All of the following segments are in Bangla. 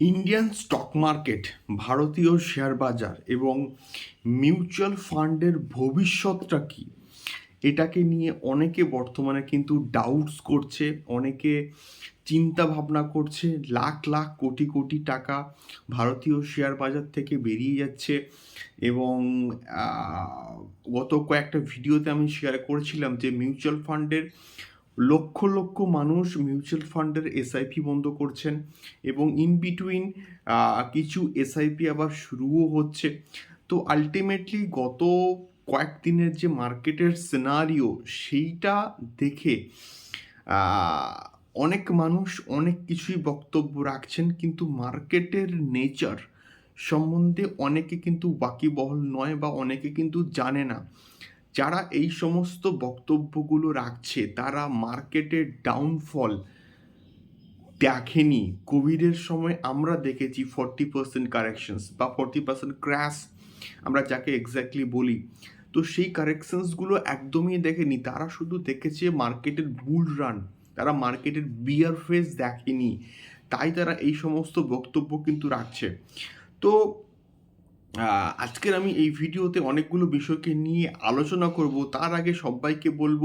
ইন্ডিয়ান স্টক মার্কেট ভারতীয় শেয়ার বাজার এবং মিউচুয়াল ফান্ডের ভবিষ্যৎটা কী? এটাকে নিয়ে অনেকে বর্তমানে কিন্তু ডাউটস করছে, অনেকে চিন্তা ভাবনা করছে, লাখ লাখ কোটি কোটি টাকা ভারতীয় শেয়ার বাজার থেকে বেরিয়ে যাচ্ছে এবং গত কয়েকটা ভিডিওতে আমি শেয়ার করেছিলাম যে মিউচুয়াল ফান্ডের লক্ষ লক্ষ মানুষ মিউচুয়াল ফান্ডের এসআইপি বন্ধ করছেন এবং ইন বিটুইন কিছু এসআইপি আবার শুরুও হচ্ছে। তো আলটিমেটলি গত কয়েকদিনের যে মার্কেটের সিনারিও সেইটা দেখে অনেক মানুষ অনেক কিছুই বক্তব্য রাখছেন, কিন্তু মার্কেটের নেচার সম্বন্ধে অনেকে কিন্তু বাকিবহল নয় বা অনেকে কিন্তু জানে না। যারা এই সমস্ত বক্তব্যগুলো রাখছে, তারা মার্কেটের ডাউনফল দেখেনি। কোভিডের সময় আমরা দেখেছি ফর্টি পার্সেন্ট কারেকশনস বা ফর্টি পার্সেন্ট ক্র্যাশ আমরা যাকে এক্স্যাক্টলি বলি। তো সেই কারেকশনসগুলো একদমই দেখেনি। তারা শুধু দেখেছে মার্কেটের বুল রান তারা মার্কেটের বিয়ার ফেস দেখেনি। তাই তারা এই সমস্ত বক্তব্য কিন্তু রাখছে। তো আজকের আমি এই ভিডিওতে অনেকগুলো বিষয়কে নিয়ে আলোচনা করব। তার আগে সবাইকে বলব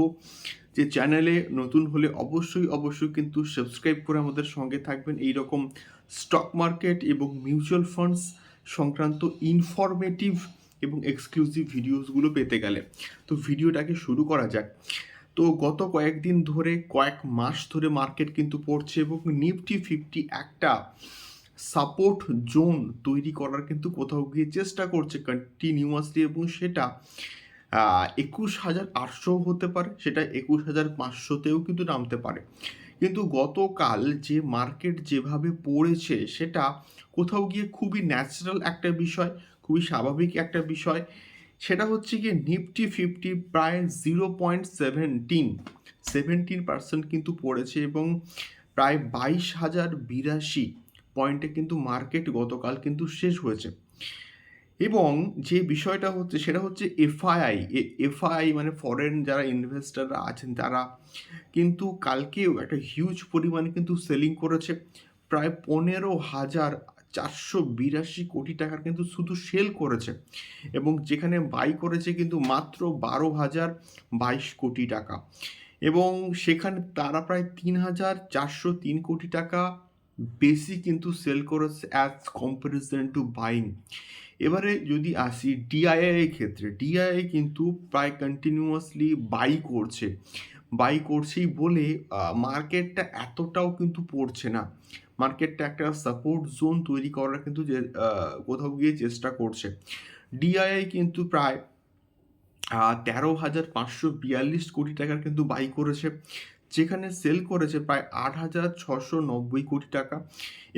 যে চ্যানেলে নতুন হলে অবশ্যই অবশ্যই কিন্তু সাবস্ক্রাইব করে আমাদের সঙ্গে থাকবেন। এই রকম স্টক মার্কেট এবং মিউচুয়াল ফান্ডস সংক্রান্ত ইনফরমেটিভ এবং এক্সক্লুসিভ ভিডিওসগুলো পেতে গেলে। তো ভিডিওটাকে শুরু করা যাক। তো গত কয়েকদিন ধরে, কয়েক মাস ধরে মার্কেট কিন্তু পড়ছে এবং নিফটি ফিফটি একটা সাপোর্ট জোন তৈরি করার কিন্তু কোথাও গিয়ে চেষ্টা করছে কন্টিনিউয়াসলি এবং সেটা একুশ হাজার আটশো হতে পারে, সেটা একুশ হাজার পাঁচশোতেও কিন্তু নামতে পারে। কিন্তু গতকাল যে মার্কেট যেভাবে পড়েছে, সেটা কোথাও গিয়ে খুবই ন্যাচারাল একটা বিষয়, খুবই স্বাভাবিক একটা বিষয়। সেটা হচ্ছে গিয়ে নিফটি ফিফটি প্রায় zero point seventeen seventeen percent কিন্তু পড়েছে এবং প্রায় বাইশ হাজার বিরাশি পয়েন্টে কিন্তু মার্কেট গতকাল কিন্তু শেষ হয়েছে। এবং যে বিষয়টা হচ্ছে, সেটা হচ্ছে এফআইআই এফআইআই মানে ফরেন যারা ইনভেস্টাররা আছেন, তারা কিন্তু কালকেও একটা হিউজ পরিমাণে কিন্তু সেলিং করেছে। প্রায় পনেরো হাজার চারশো বিরাশি কোটি টাকার কিন্তু শুধু সেল করেছে। এবং যেখানে বাই করেছে কিন্তু মাত্র বারো হাজার বাইশ কোটি টাকা। এবং সেখানে তারা প্রায় তিন হাজার চারশো তিন কোটি টাকা বেশি কিন্তু সেল করেছে অ্যাজ কম্পারিজন টু বাইং এবারে যদি আসি ডিআইআই ক্ষেত্রে ডিআইআই কিন্তু প্রায় কন্টিনিউয়াসলি বাই করছে। বাই করছেই বলে মার্কেটটা এতটাও কিন্তু পড়ছে না। মার্কেটটা একটা সাপোর্ট জোন তৈরি করার কিন্তু যে কোথাও গিয়ে চেষ্টা করছে। ডিআইআই কিন্তু প্রায় তেরো হাজার পাঁচশো বিয়াল্লিশ কোটি টাকার কিন্তু বাই করেছে। যেখানে সেল করেছে প্রায় আট হাজার ছশো নব্বই কোটি টাকা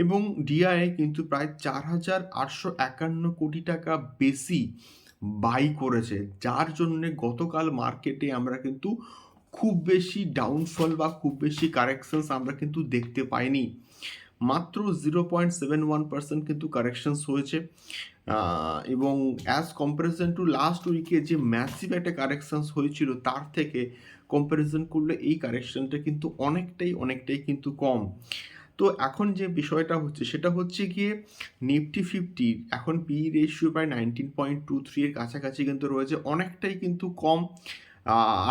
এবং ডিআইআই কিন্তু প্রায় চার হাজার আটশো একান্ন কোটি টাকা বেশি বাই করেছে। যার জন্যে গতকাল মার্কেটে আমরা কিন্তু খুব বেশি ডাউনফল বা খুব বেশি কারেকশনস আমরা কিন্তু দেখতে পাইনি। মাত্র zero point seven one percent কিন্তু কারেকশনস হয়েছে। এবং অ্যাজ কম্পারিজন টু লাস্ট উইকে যে ম্যাসিভ একটা কারেকশনস হয়েছিল, তার থেকে কম্পারিজন করলে এই কারেকশনটা কিন্তু অনেকটাই অনেকটাই কিন্তু কম। তো এখন যে বিষয়টা হচ্ছে, সেটা হচ্ছে গিয়ে নিফটি ফিফটি এখন পি রেশিও প্রায় নাইনটিন পয়েন্ট টু থ্রি এর কাছাকাছি কিন্তু রয়েছে, অনেকটাই কিন্তু কম।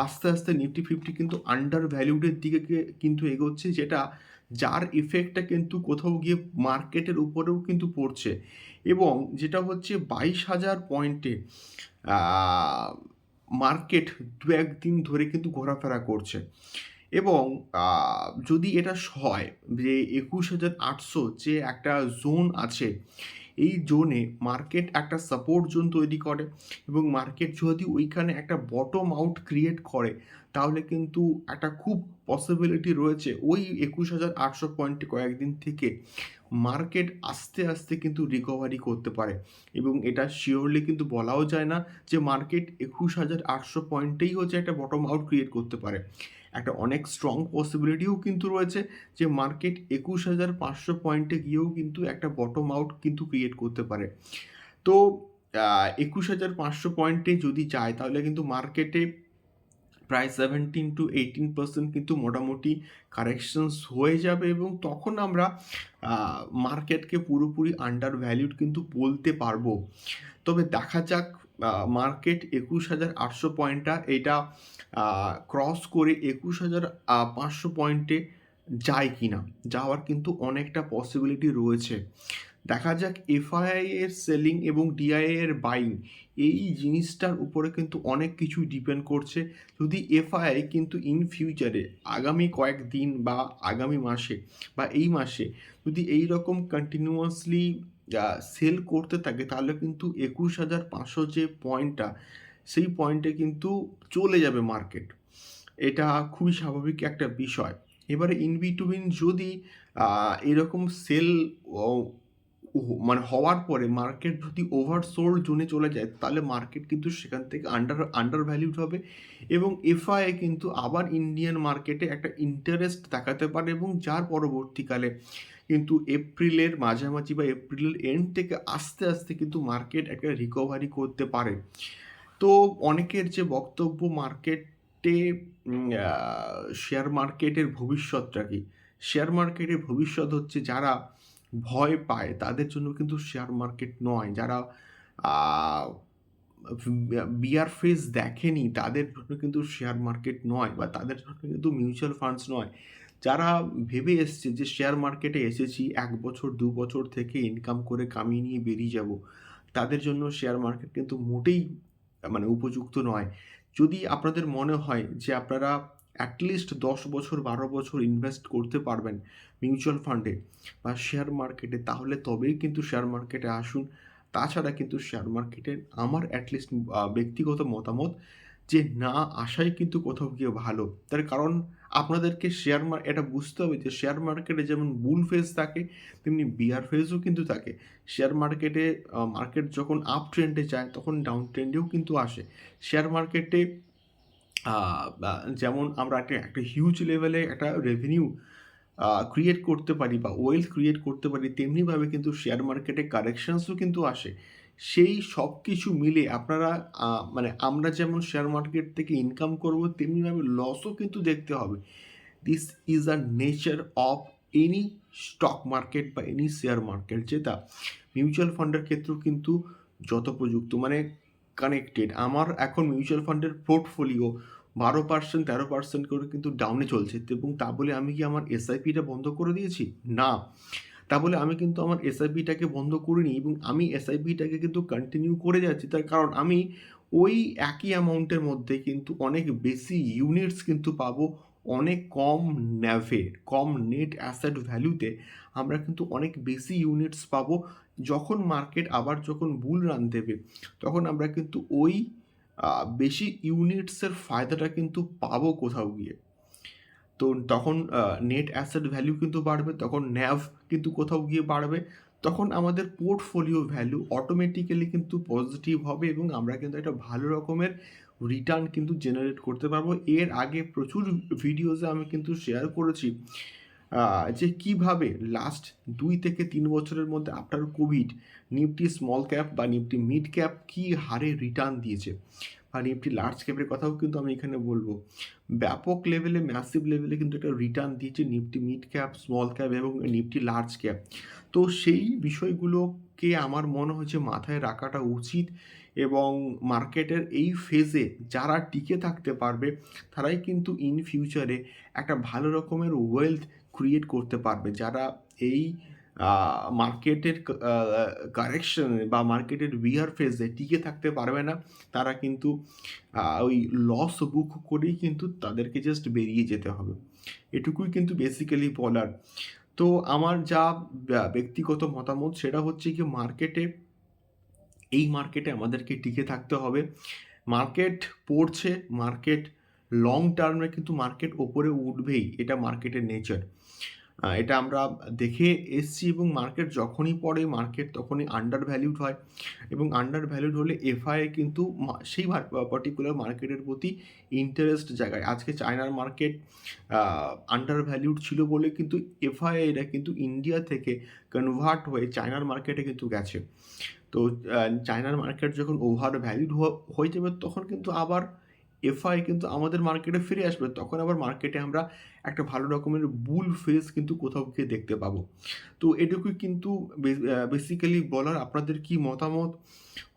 আস্তে আস্তে নিফটি ফিফটি কিন্তু আন্ডার ভ্যালিউডের দিকে কিন্তু এগোচ্ছে, যেটা যার ইফেক্টটা কিন্তু কোথাও গিয়ে মার্কেটের উপরেও কিন্তু পড়ছে। এবং যেটা হচ্ছে বাইশ হাজার পয়েন্টে মার্কেট দু একদিন ধরে কিন্তু ঘোরাফেরা করছে। এবং যদি এটা হয় যে একুশ হাজার আটশো যে একটা জোন আছে এই জোনে মার্কেট একটা সাপোর্ট জোন তৈরি করে এবং মার্কেট যদি ওইখানে একটা বটম আউট ক্রিয়েট করে, তাহলে কিন্তু একটা খুব পসিবিলিটি রয়েছে। ওই একুশ হাজার আটশো পয়েন্টে কয়েকদিন থেকে মার্কেট আস্তে আস্তে কিন্তু রিকভারি করতে পারে। এবং এটা শিওরলি কিন্তু বলাও যায় না যে মার্কেট একুশ হাজার আটশো পয়েন্টেই হচ্ছে একটা বটম আউট ক্রিয়েট করতে পারে। একটা অনেক স্ট্রং পসিবিলিটিও কিন্তু রয়েছে যে মার্কেট একুশ হাজার পাঁচশো পয়েন্টে গিয়েও কিন্তু একটা বটম আউট কিন্তু ক্রিয়েট করতে পারে। তো একুশ হাজার পাঁচশো পয়েন্টে যদি যায় তাহলে কিন্তু মার্কেটে প্রায় সেভেন্টিন টু এইটিন পার্সেন্ট কিন্তু মোটামুটি কারেকশনস হয়ে যাবে এবং তখন আমরা মার্কেটকে পুরোপুরি আন্ডার ভ্যালিউড কিন্তু বলতে পারব। তবে দেখা যাক মার্কেট একুশ হাজার আটশো পয়েন্টটা এটা ক্রস করে একুশ হাজার পাঁচশো পয়েন্টে যায় কি না যাওয়ার কিন্তু অনেকটা পসিবিলিটি রয়েছে। দেখা যাক এফআইআই এর সেলিং এবং ডিআইআই এর বাইং এই জিনিসটার উপরে কিন্তু অনেক কিছু ডিপেন্ড করছে। যদি এফআইআই কিন্তু ইন ফিউচারে আগামী কয়েকদিন বা আগামী মাসে বা এই মাসে যদি এই রকম কন্টিনিউয়াসলি সেল করতে থাকে, তাহলে কিন্তু একুশ হাজার পাঁচশো যে পয়েন্টটা সেই পয়েন্টে কিন্তু চলে যাবে মার্কেট এটা খুবই স্বাভাবিক একটা বিষয়। এবারে ইন বিটুইন যদি এরকম সেল মানে হওয়ার পরে মার্কেট যদি ওভার সোল্ড জোনে চলে যায়, তাহলে মার্কেট কিন্তু সেখান থেকে আন্ডার আন্ডার ভ্যালিউড হবে এবং এফআইআই কিন্তু আবার ইন্ডিয়ান মার্কেটে একটা ইন্টারেস্ট দেখাতে পারে এবং যার পরবর্তীকালে কিন্তু এপ্রিলের মাঝামাঝি বা এপ্রিলের এন্ড থেকে আস্তে আস্তে কিন্তু মার্কেট একটা রিকভারি করতে পারে। তো অনেকের যে বক্তব্য মার্কেটে শেয়ার মার্কেটের ভবিষ্যৎটা কি? শেয়ার মার্কেটের ভবিষ্যৎ হচ্ছে যারা ভয় পায়, তাদের জন্য কিন্তু শেয়ার মার্কেট নয়। যারা বিয়ার ফেস দেখেনি, তাদের জন্য কিন্তু শেয়ার মার্কেট নয় বা তাদের জন্য কিন্তু মিউচুয়াল ফান্ডস নয়। যারা ভেবে এসছে যে শেয়ার মার্কেটে এসেছি, এক বছর, দু বছর থেকে ইনকাম করে কামিয়ে নিয়ে বেরিয়ে যাব, তাদের জন্য শেয়ার মার্কেট কিন্তু মোটেই মানে উপযুক্ত নয়। যদি আপনাদের মনে হয় যে আপনারা অ্যাটলিস্ট দশ বছর, বারো বছর ইনভেস্ট করতে পারবেন মিউচুয়াল ফান্ডে বা শেয়ার মার্কেটে তাহলে তবেই কিন্তু শেয়ার মার্কেটে আসুন। তাছাড়া কিন্তু শেয়ার মার্কেটে আমার অ্যাটলিস্ট ব্যক্তিগত মতামত যে না আসাই কিন্তু কোথাও গিয়ে ভালো। তার কারণ আপনাদেরকে শেয়ার মার এটা বুঝতে হবে যে শেয়ার মার্কেটে যেমন বুল ফেজ থাকে, তেমনি বিয়ার ফেজও কিন্তু থাকে। শেয়ার মার্কেটে মার্কেট যখন আপ ট্রেন্ডে যায়, তখন ডাউন ট্রেন্ডেও কিন্তু আসে। শেয়ার মার্কেটে যেমন আমরা একটা একটা হিউজ লেভেলে একটা রেভিনিউ ক্রিয়েট করতে পারি বা ওয়েলথ ক্রিয়েট করতে পারি তেমনিভাবে কিন্তু শেয়ার মার্কেটে কারেকশানসও কিন্তু আসে। সেই সব কিছু মিলে আপনারা মানে আমরা যেমন শেয়ার মার্কেট থেকে ইনকাম করব তেমনিভাবে লসও কিন্তু দেখতে হবে। This is a nature of any stock market বা এনি শেয়ার মার্কেট যেটা মিউচুয়াল ফান্ডের ক্ষেত্রেও কিন্তু যত প্রযুক্ত মানে কানেক্টেড আমার এখন মিউচুয়াল ফান্ডের পোর্টফোলিও বারো পার্সেন্ট তেরো পার্সেন্ট করে কিন্তু ডাউনে চলছে। এবং তা বলে আমি কি আমার এসআইপিটা বন্ধ করে দিয়েছি? না। তা বলে আমি কিন্তু আমার এসআইপিটাকে বন্ধ করিনি এবং আমি এসআইপিটাকে কিন্তু কন্টিনিউ করে যাচ্ছি। তার কারণ আমি ওই একই অ্যামাউন্টের মধ্যে কিন্তু অনেক বেশি ইউনিটস কিন্তু পাবো। অনেক কম ন্যাভে কম নেট অ্যাসেট ভ্যালুতে আমরা কিন্তু অনেক বেশি ইউনিটস পাবো। যখন মার্কেট আবার যখন বুল রান দেবে, তখন আমরা কিন্তু ওই বেশি ইউনিটসের ফায়দাটা কিন্তু পাবো কোথাও গিয়ে। তো তখন নেট অ্যাসেট ভ্যালু কিন্তু বাড়বে, তখন ন্যাভ কিন্তু কোথাও গিয়ে বাড়বে, তখন আমাদের পোর্টফোলিও ভ্যালু অটোমেটিক্যালি কিন্তু পজিটিভ হবে এবং আমরা কিন্তু একটা ভালো রকমের রিটার্ন কিন্তু জেনারেট করতে পারব। এর আগে প্রচুর ভিডিওসে আমি কিন্তু শেয়ার করেছি যে কীভাবে লাস্ট দুই থেকে তিন বছরের মধ্যে after covid Nifty small cap বা নিফটি মিড ক্যাপ কী হারে রিটার্ন দিয়েছে? বা নিফটি লার্জ ক্যাপের কথাও কিন্তু আমি এখানে বলব। ব্যাপক লেভেলে ম্যাসিভ লেভেলে কিন্তু একটা রিটার্ন দিয়েছে Nifty mid cap small cap এবং নিফটি লার্জ ক্যাপ তো সেই বিষয়গুলোকে আমার মনে হচ্ছে মাথায় রাখাটা উচিত এবং মার্কেটের এই ফেজে যারা টিকে থাকতে পারবে, তারাই কিন্তু ইন ফিউচারে একটা ভালো রকমের ওয়েলথ ক্রিয়েট করতে পারবে। যারা এই মার্কেটের কারেকশন বা মার্কেটের বিয়ার ফেজে টিকে থাকতে পারবে না, তারা কিন্তু ওই লস বুক করেই কিন্তু তাদেরকে জাস্ট বেরিয়ে যেতে হবে। এটুকুই কিন্তু বেসিক্যালি বলার। তো আমার যা ব্যক্তিগত মতামত সেটা হচ্ছে কি, মার্কেটে এই মার্কেটে আমাদেরকে টিকে থাকতে হবে। মার্কেট পড়ছে মার্কেট লং টার্মে কিন্তু মার্কেট ওপরে উঠবেই, এটা মার্কেটের নেচার এটা আমরা দেখে এসছি এবং মার্কেট যখনই পড়ে মার্কেট তখনই আন্ডার ভ্যালিউড হয় এবং আন্ডার ভ্যালিউড হলে এফআই কিন্তু সেই পার্টিকুলার মার্কেটের প্রতি ইন্টারেস্ট জায়গায় আজকে চায়নার মার্কেট আন্ডার ভ্যালিউড ছিল বলে কিন্তু এফআইআইরা কিন্তু ইন্ডিয়া থেকে কনভার্ট হয়ে চায়নার মার্কেটে কিন্তু গেছে। তো চায়নার মার্কেট যখন ওভার ভ্যালিড হয়ে যাবে তখন কিন্তু আবার এফআই কিন্তু আমাদের মার্কেটে ফিরে আসবে। তখন আবার মার্কেটে আমরা একটা ভালো রকমের বুল ফেস কিন্তু কোথাও গিয়ে দেখতে পাবো। তো এটুকুই কিন্তু বেসিক্যালি বলার। আপনাদের কি মতামত?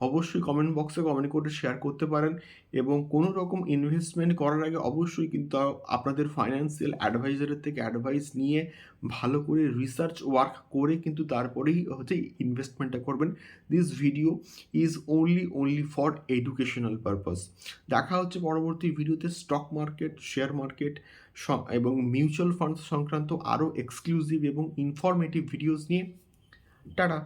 অবশ্যই কমেন্ট বক্সে কমেন্ট করে শেয়ার করতে পারেন এবং কোনো রকম ইনভেস্টমেন্ট করার আগে অবশ্যই কিন্তু আপনাদের ফাইন্যান্সিয়াল অ্যাডভাইজারের থেকে অ্যাডভাইস নিয়ে ভালো করে রিসার্চ ওয়ার্ক করে কিন্তু তারপরেই হচ্ছে ইনভেস্টমেন্টটা করবেন। This video is only only for educational purpose দেখা হচ্ছে পরবর্তী ভিডিওতে স্টক মার্কেট শেয়ার মার্কেট এবং মিউচুয়াল ফান্ড সংক্রান্ত আরও এক্সক্লুসিভ এবং ইনফরমেটিভ ভিডিওস নিয়ে। টাটা!